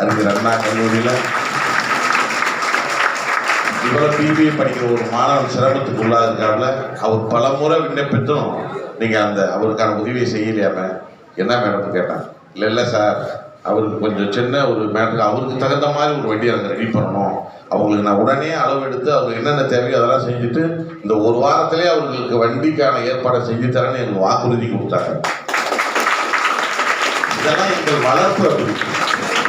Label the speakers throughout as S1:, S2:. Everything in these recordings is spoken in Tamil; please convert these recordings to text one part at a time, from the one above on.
S1: அறிஞர் அண்ணா கல்லூரியில் இவ்வளோ பிபிஐ படிக்கிற ஒரு மாணவன் சிரமத்துக்கு உள்ளாதுக்காமல் அவர் பல முறை விண்ணப்பித்தும் நீங்கள் அந்த அவருக்கான உதவியை செய்யலையாம என்ன மேடம் கேட்டான்
S2: இல்லை இல்லை சார் அவருக்கு கொஞ்சம் சின்ன ஒரு மேடம் அவருக்கு தகுந்த மாதிரி ஒரு வண்டியை நாங்கள் ரெடி பண்ணணும் அவங்களுக்கு நான் உடனே அளவு எடுத்து அவங்க என்னென்ன தேவையோ அதெல்லாம் செஞ்சுட்டு இந்த ஒரு வாரத்திலே அவர்களுக்கு வண்டிக்கான ஏற்பாடை செஞ்சு தரேன்னு எனக்கு வாக்குறுதி கொடுத்தாங்க
S1: இதெல்லாம் எங்கள் வளர்ப்பு அப்படி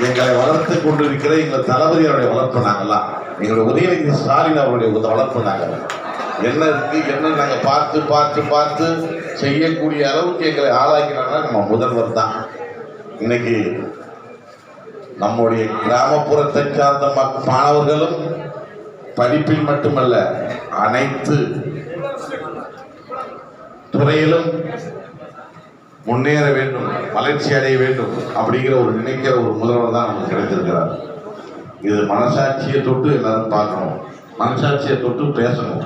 S1: எங்களை வளர்த்து கொண்டிருக்கிற எங்கள் தளபதி அவருடைய வளர்ப்பு நாங்கள்லாம் எங்களுடைய உதயநிதி ஸ்டாலின் அவருடைய வளர்ப்பு நாங்கள் என்ன இருக்கு என்ன நாங்கள் பார்த்து பார்த்து பார்த்து செய்யக்கூடிய அளவுக்கு எங்களை ஆளாக்கிறாங்கன்னா நம்ம முதல்வர் தான் இன்னைக்கு நம்முடைய கிராமப்புறத்தை சார்ந்த மாணவர்களும் படிப்பில் மட்டுமல்ல அனைத்து துறையிலும் முன்னேற வேண்டும் வளர்ச்சி அடைய வேண்டும் அப்படிங்கிற ஒரு நினைக்கிற ஒரு முதல்வர் தான் நமக்கு கிடைத்திருக்கிறார் இது மனசாட்சியை தொட்டு எல்லாரும் பார்க்கணும் மனசாட்சியை தொட்டு பேசணும்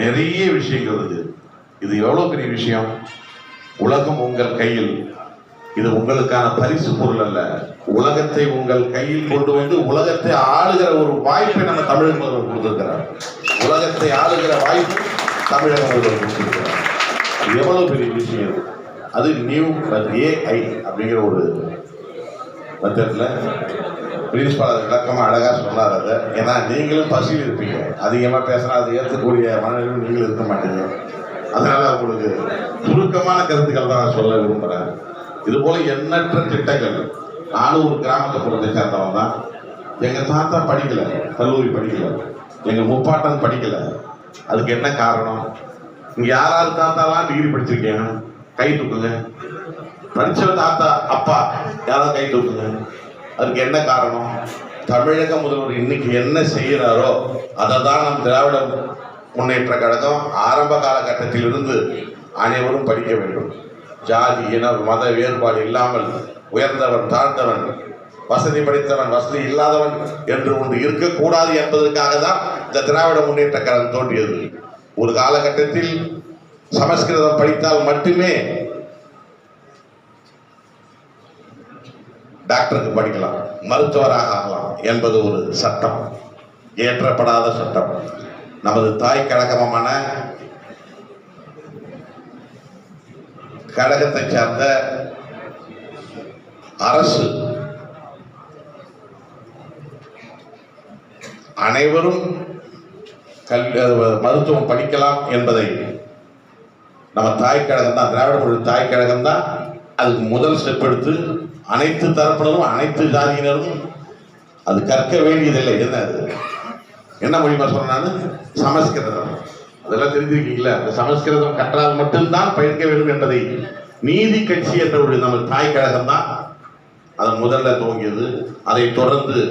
S1: நிறைய விஷயங்கள் இது இது எவ்வளோ பெரிய விஷயம் உலகம் உங்கள் கையில் இது உங்களுக்கான பரிசு பொருள் அல்ல உலகத்தை உங்கள் கையில் கொண்டு வந்து உலகத்தை ஆளுகிற ஒரு வாய்ப்பை நம்ம தமிழக முதல்வர் கொடுத்திருக்கிறார் உலகத்தை ஆளுகிற வாய்ப்பு தமிழக முதல்வர் கொடுத்திருக்கிறார் எவ்வளவு பெரிய விஷயம் அது நியூ ஏஐ அப்படிங்கிற ஒரு மெத்தடில் பிரின்ஸ்பால் விளக்கமாக அழகாக சொன்னார் அதை ஏன்னா நீங்களும் பசியில் இருப்பீங்க அதிகமாக பேசுகிறா அதை ஏற்றக்கூடிய மனநிலையும் நீங்களும் இருக்க மாட்டீங்க அதனால் உங்களுக்கு சுருக்கமான கருத்துக்கள் தான் நான் சொல்ல விரும்புகிறேன் இதுபோல் எண்ணற்ற திட்டங்கள் நானும் ஒரு கிராமத்தை பொறுத்த சேர்ந்தவன் தான் எங்கள் தாத்தா படிக்கலை கல்லூரி படிக்கலை எங்கள் முப்பாட்டன் படிக்கலை அதுக்கு என்ன காரணம் இங்க யாராவது தாத்தாவா டிகிரி படிச்சிருக்கேன் கை தூக்குங்க படிச்ச தாத்தா அப்பா யாராவது கை தூக்குங்க அதுக்கு என்ன காரணம் தமிழக முதல்வர் இன்னைக்கு என்ன செய்கிறாரோ அதை தான் நம் திராவிட முன்னேற்ற கழகம் ஆரம்ப காலகட்டத்திலிருந்து அனைவரும் படிக்க வேண்டும் ஜாதி இன மத வேறுபாடு இல்லாமல் உயர்ந்தவன் தாழ்ந்தவன் வசதி படித்தவன் வசதி இல்லாதவன் என்று ஒன்று இருக்கக்கூடாது என்பதற்காக தான் இந்த திராவிட முன்னேற்ற கழகம் தோன்றியது ஒரு காலகட்டத்தில் சமஸ்கிருதம் படித்தால் மட்டுமே டாக்டருக்கு படிக்கலாம் மருத்துவராக ஆகலாம் என்பது ஒரு சட்டம் ஏற்றப்படாத சட்டம் நமது தாய் கழகமான கழகத்தை சார்ந்த அரசு அனைவரும் கல்வி மருத்துவம் படிக்கலாம் என்பதை நம்ம தாய் கழகம் தான் திராவிட மொழி தாய் கழகம் தான் அதுக்கு முதல் ஸ்டெப் எடுத்து அனைத்து தரப்பினரும் அனைத்து ஜாதியினரும் அது கற்க வேண்டியதில்லை என்ன அது என்ன மொழிமா சொன்னான்னு சமஸ்கிருதம் அதெல்லாம் தெரிஞ்சிருக்கீங்கள அந்த சமஸ்கிருதம் கற்றால் மட்டும்தான் பயிர்க்க வேண்டும் என்பதை நீதி கட்சி என்ற ஒரு நம்ம தாய் கழகம் தான் அது முதல்ல துவங்கியது அதை தொடர்ந்து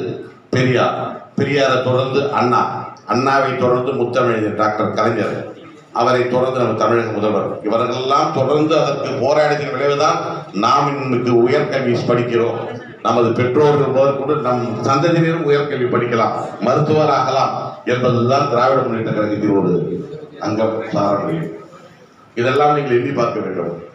S1: பெரியார் பெரியாரை தொடர்ந்து அண்ணா அண்ணாவை தொடர்ந்து முத்தமிழ் டாக்டர் கலைஞர் அவரை தொடர்ந்து நம்ம தமிழக முதல்வர் இவர்களெல்லாம் தொடர்ந்து அதற்கு போராடியதன் விளைவுதான் நாம் இன்னைக்கு உயர்கல்வி படிக்கிறோம் நமது பெற்றோர்கள் முதற்கொண்டு நம் சந்ததியினரும் உயர்கல்வி படிக்கலாம் மருத்துவர் ஆகலாம் என்பதுதான் திராவிட முன்னேற்ற கழகத்தின் ஒரு அங்கம் சாரணி இதெல்லாம் நீங்கள் எண்ணி பார்க்க வேண்டும்